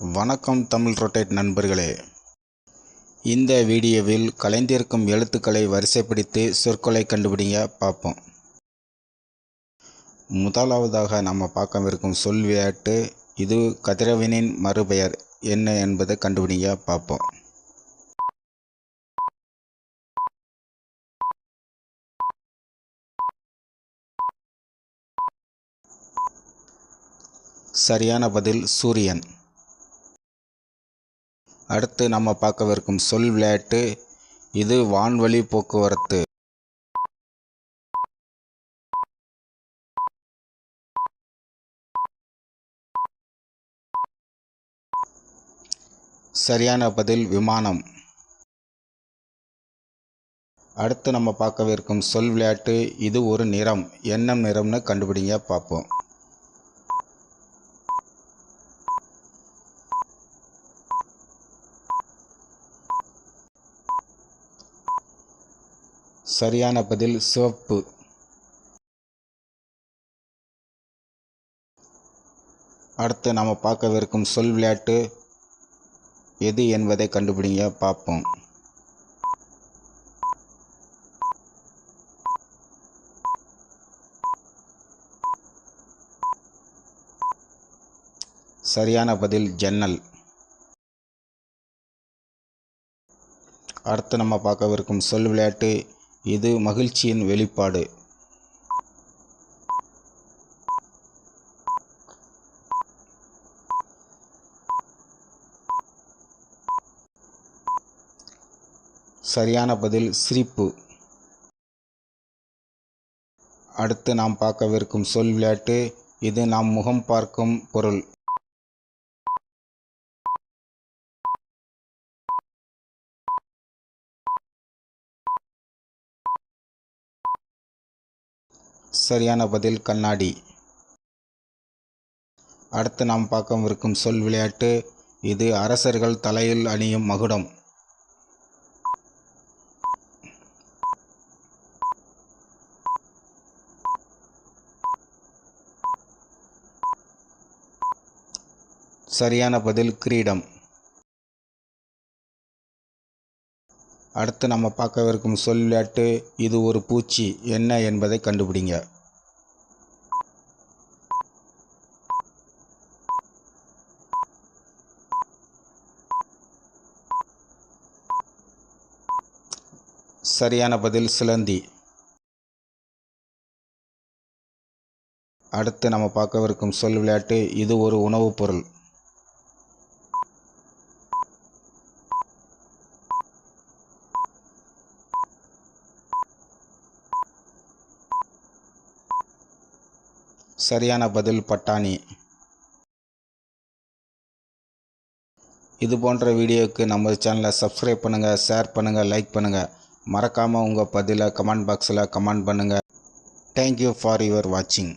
வணக்கம் தமிழ் ரொட்டேட் நண்பர்களே. இந்த வீடியோவில் கலைந்திருக்கும் எழுத்துக்களை வரிசைப்படுத்தி சொற்களை கண்டுபிடிங்க பார்ப்போம். முதலாவதாக நம்ம பார்க்கவிருக்கும் சொல் விளையாட்டு இது கதிரவனின் மறுபெயர். என்ன என்பதை கண்டுபிடிங்க பார்ப்போம். சரியான பதில் சூரியன். அடுத்து நம்ம பார்க்கவிருக்கும் சொல் விளையாட்டு இது வான்வழி போக்குவரத்து. சரியான பதில் விமானம். அடுத்து நம்ம பார்க்கவிருக்கும் சொல் விளையாட்டு இது ஒரு நிறம் என்ன நிறம்னு கண்டுபிடிங்க பார்ப்போம். சரியான பதில் சிவப்பு. அடுத்து நாம் பார்க்கவிருக்கும் சொல் விளையாட்டு எது என்பதை கண்டுபிடிங்க பார்ப்போம். சரியான பதில் ஜன்னல். அடுத்து நம்ம பார்க்கவிருக்கும் சொல் விளையாட்டு இது மகிழ்ச்சியின் வெளிப்பாடு. சரியான பதில் சிரிப்பு. அடுத்து நாம் பார்க்கவிருக்கும் சொல் விளையாட்டு இது நாம் முகம் பார்க்கும் பொருள். சரியான பதில் கண்ணாடி. அடுத்து நாம் பார்க்கவிருக்கும் சொல் விளையாட்டு இது அரசர்கள் தலையில் அணியும் மகுடம். சரியான பதில் கிரீடம். அடுத்து நம்ம பார்க்கவிருக்கும் சொல் விளையாட்டு இது ஒரு பூச்சி என்ன என்பதை கண்டுபிடிங்க. சரியான பதில் சிலந்தி. அடுத்து நம்ம பார்க்கவிருக்கும் சொல் விளையாட்டு இது ஒரு உணவுப் பொருள். சரியான பதில் பட்டாணி. இது போன்ற வீடியோவுக்கு நம்ம சேனலை சப்ஸ்கிரைப் பண்ணுங்கள் ஷேர் பண்ணுங்கள் லைக் பண்ணுங்கள் மறக்காமல் உங்கள் பதிலை கமெண்ட் பாக்ஸில் கமெண்ட் பண்ணுங்கள் தேங்க்யூ ஃபார் யுவர் வாட்சிங்